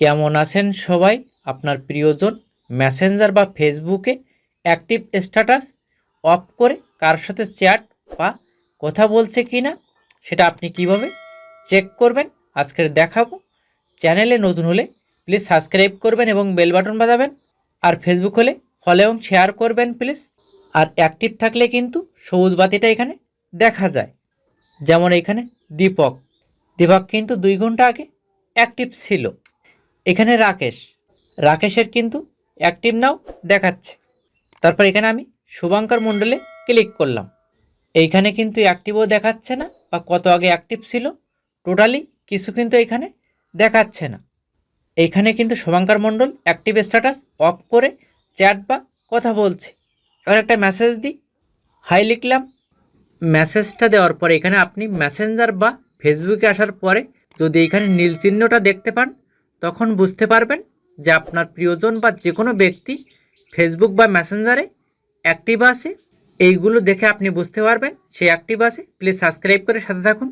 কেমন আছেন সবাই? আপনার প্রিয়জন মেসেঞ্জার বা ফেসবুকে অ্যাক্টিভ স্ট্যাটাস অফ করে কার সাথে চ্যাট বা কথা বলছে কি না সেটা আপনি কীভাবে চেক করবেন? আজকের দেখাবো। চ্যানেলে নতুন হলে প্লিজ সাবস্ক্রাইব করবেন এবং বেল বাটন বাজাবেন। আর ফেসবুক হলে ফলো এবং শেয়ার করবেন প্লিজ আর অ্যাক্টিভ থাকলে কিন্তু সবুজ বাতিটা এখানে দেখা যায়। যেমন এখানে দীপক দীপক কিন্তু দুই ঘণ্টা আগে অ্যাক্টিভ ছিল। এখানে রাকেশ। রাকেশের কিন্তু অ্যাক্টিভ নাও দেখাচ্ছে। তারপর এখানে আমি শুভঙ্কর মণ্ডলে ক্লিক করলাম। এইখানে কিন্তু অ্যাক্টিভও দেখাচ্ছে না, বা কত আগে অ্যাক্টিভ ছিল টোটালি কিছু কিন্তু এখানে দেখাচ্ছে না। এইখানে কিন্তু Shubhankar Mondal active status off করে চ্যাট বা কথা বলছে। এবার একটা মেসেজ দিই। হাই লিখলাম। মেসেজটা দেওয়ার পরে এখানে আপনি মেসেঞ্জার বা ফেসবুকে আসার পরে যদি এখানে নীল চিহ্নটা দেখতে পান তখন বুঝতে পারবেন যে আপনার প্রিয়জন বা যে কোনো ব্যক্তি ফেসবুক বা মেসেঞ্জারে অ্যাক্টিভ আছে। এইগুলো দেখে আপনি বুঝতে পারবেন। সে অ্যাক্টিভ আছে। প্লিজ সাবস্ক্রাইব করে সাথে থাকুন।